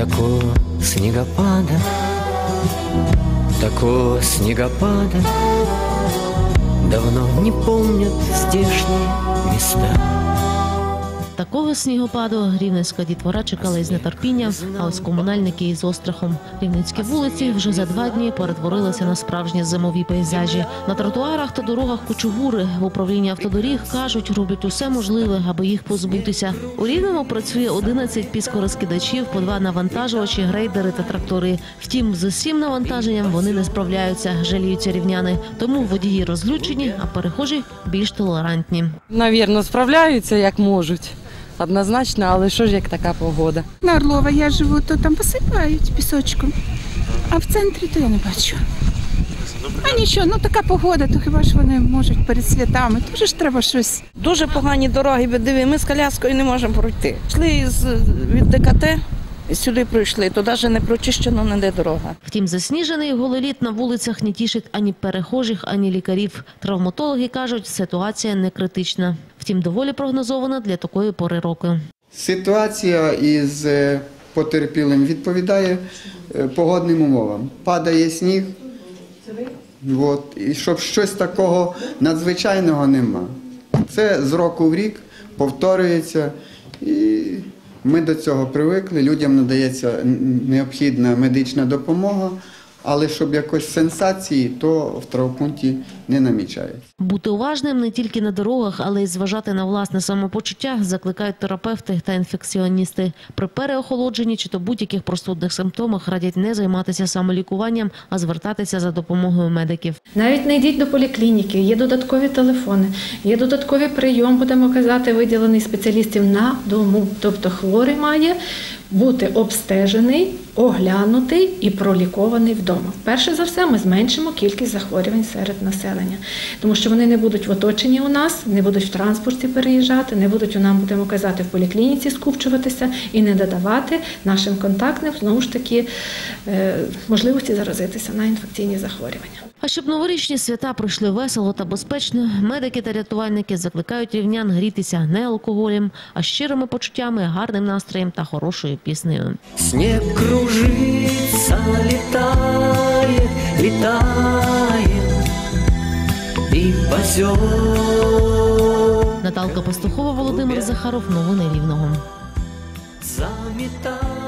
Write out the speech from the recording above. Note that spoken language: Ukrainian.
Такого снегопада, такого снегопада Давно не помнят здешние места. Такого снігопаду рівненська дітвора чекала із нетерпінням, а ось комунальники із острахом. Рівненські вулиці вже за два дні перетворилися на справжні зимові пейзажі. На тротуарах та дорогах кучугури в управлінні автодоріг кажуть, роблять усе можливе, аби їх позбутися. У рівному працює 11 піскорозкидачів, по два навантажувачі, грейдери та трактори. Втім, з усім навантаженням вони не справляються, жаліються рівняни. Тому водії розлючені, а перехожі більш толерантні. Навірно, справляються як можуть. Однозначно, але що ж як така погода? На Орлова я живу, то там посипають пісочком. А в центрі то я не бачу. А нічого, ну така погода, то хіба ж вони можуть перед святами? Дуже ж треба щось. Дуже погані дороги, диви, ми з коляскою не можемо пройти. Йшли від ДКТ сюди пройшли, то навіть не прочищено ніде дорога. Втім, засніжений гололіт на вулицях не тішить ані перехожих, ані лікарів. Травматологи кажуть, ситуація не критична. Втім, доволі прогнозована для такої пори року. Ситуація із е, потерпілим відповідає е, погодним умовам. Падає сніг, от, і щоб щось такого надзвичайного нема. Це з року в рік повторюється, і ми до цього привикли. Людям надається необхідна медична допомога, але щоб якось сенсації, то в травмпункті не намічається. Бути уважним не тільки на дорогах, але й зважати на власне самопочуття закликають терапевти та інфекціоністи. При переохолодженні чи то будь-яких простудних симптомах радять не займатися самолікуванням, а звертатися за допомогою медиків. Навіть не йдіть до поліклініки, є додаткові телефони, є додатковий прийом, будемо казати, виділений спеціалістів на дому. Тобто хворий має бути обстежений, оглянутий і пролікований вдома. Перше за все, ми зменшимо кількість захворювань серед населення, тому що вони не будуть в оточенні у нас, не будуть в транспорті переїжджати, не будуть у нам, будемо казати, в поліклініці скупчуватися і не додавати нашим контактним знову ж таки е, можливості заразитися на інфекційні захворювання. А щоб новорічні свята пройшли весело та безпечно, медики та рятувальники закликають рівнян грітися не алкоголем, а щирими почуттями, гарним настроєм та хорошою піснею. Снег кружится, летает, летает И позер Наталка Пастухова, Володимир Захаров. Новини Рівного. заметает